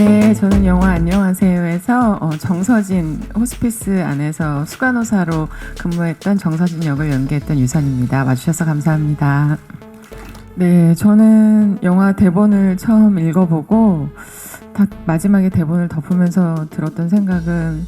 저는 영화 안녕하세요에서 어, 정서진 호스피스 안에서 수간호사로 근무했던 정서진 역을 연기했던 유선입니다. 와주셔서 감사합니다. 네, 저는 영화 대본을 처음 읽어보고 다 마지막에 대본을 덮으면서 들었던 생각은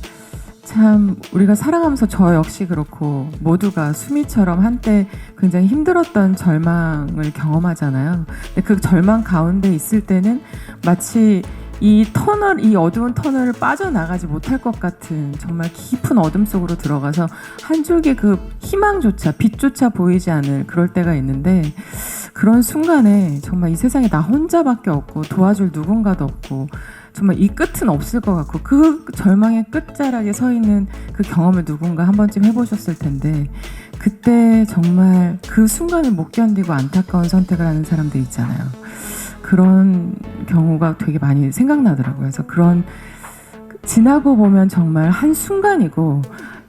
참 우리가 살아가면서 저 역시 그렇고 모두가 수미처럼 한때 굉장히 힘들었던 절망을 경험하잖아요. 근데 그 절망 가운데 있을 때는 마치 이 터널, 이 어두운 터널을 빠져나가지 못할 것 같은 정말 깊은 어둠 속으로 들어가서 한 줄기 그 희망조차, 빛조차 보이지 않을 그럴 때가 있는데 그런 순간에 정말 이 세상에 나 혼자밖에 없고 도와줄 누군가도 없고 정말 이 끝은 없을 것 같고 그 절망의 끝자락에 서 있는 그 경험을 누군가 한 번쯤 해보셨을 텐데 그때 정말 그 순간을 못 견디고 안타까운 선택을 하는 사람들 있잖아요. 그런 경우가 되게 많이 생각나더라고요. 그래서 그런 지나고 보면 정말 한 순간이고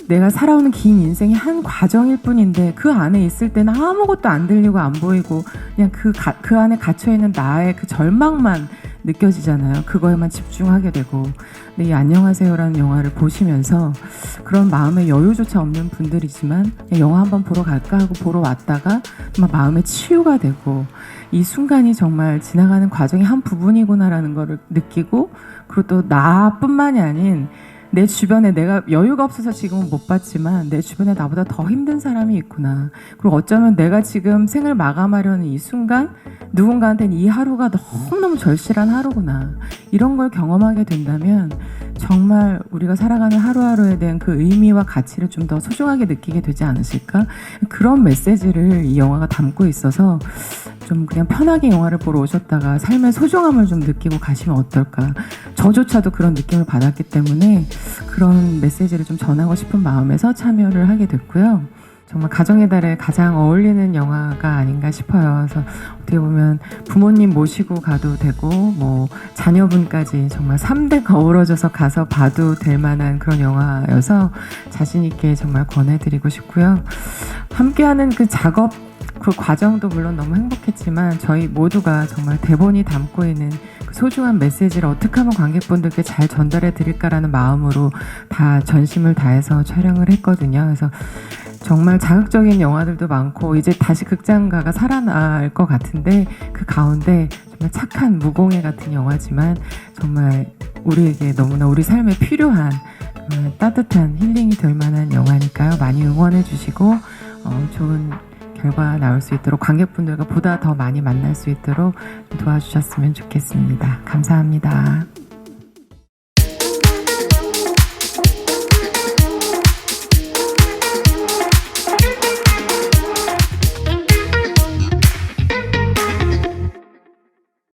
내가 살아오는 긴 인생이 한 과정일 뿐인데 그 안에 있을 때는 아무것도 안 들리고 안 보이고 그냥 그, 가, 그 안에 갇혀 있는 나의 그 절망만 느껴지잖아요. 그거에만 집중하게 되고. 근데 이 안녕하세요라는 영화를 보시면서 그런 마음의 여유조차 없는 분들이지만 영화 한번 보러 갈까 하고 보러 왔다가 막 마음의 치유가 되고 이 순간이 정말 지나가는 과정의 한 부분이구나라는 거를 느끼고 그리고 또 나뿐만이 아닌 내 주변에 내가 여유가 없어서 지금은 못 봤지만 내 주변에 나보다 더 힘든 사람이 있구나. 그리고 어쩌면 내가 지금 생을 마감하려는 이 순간 누군가한테는 이 하루가 너무너무 절실한 하루구나. 이런 걸 경험하게 된다면 정말 우리가 살아가는 하루하루에 대한 그 의미와 가치를 좀 더 소중하게 느끼게 되지 않으실까? 그런 메시지를 이 영화가 담고 있어서 좀 그냥 편하게 영화를 보러 오셨다가 삶의 소중함을 좀 느끼고 가시면 어떨까. 저조차도 그런 느낌을 받았기 때문에 그런 메시지를 좀 전하고 싶은 마음에서 참여를 하게 됐고요. 정말 가정의 달에 가장 어울리는 영화가 아닌가 싶어요. 그래서 어떻게 보면 부모님 모시고 가도 되고 뭐 자녀분까지 정말 3대가 어우러져서 가서 봐도 될 만한 그런 영화여서 자신 있게 정말 권해드리고 싶고요. 함께하는 그 작업 그 과정도 물론 너무 행복했지만 저희 모두가 정말 대본이 담고 있는 그 소중한 메시지를 어떻게 하면 관객분들께 잘 전달해 드릴까라는 마음으로 다 전심을 다해서 촬영을 했거든요. 그래서 정말 자극적인 영화들도 많고 이제 다시 극장가가 살아날 것 같은데 그 가운데 정말 착한 무공해 같은 영화지만 정말 우리에게 너무나 우리 삶에 필요한 정말 따뜻한 힐링이 될 만한 영화니까요. 많이 응원해 주시고 어, 좋은 결과 나올 수 있도록 관객분들과 보다 더 많이 만날 수 있도록 도와주셨으면 좋겠습니다. 감사합니다.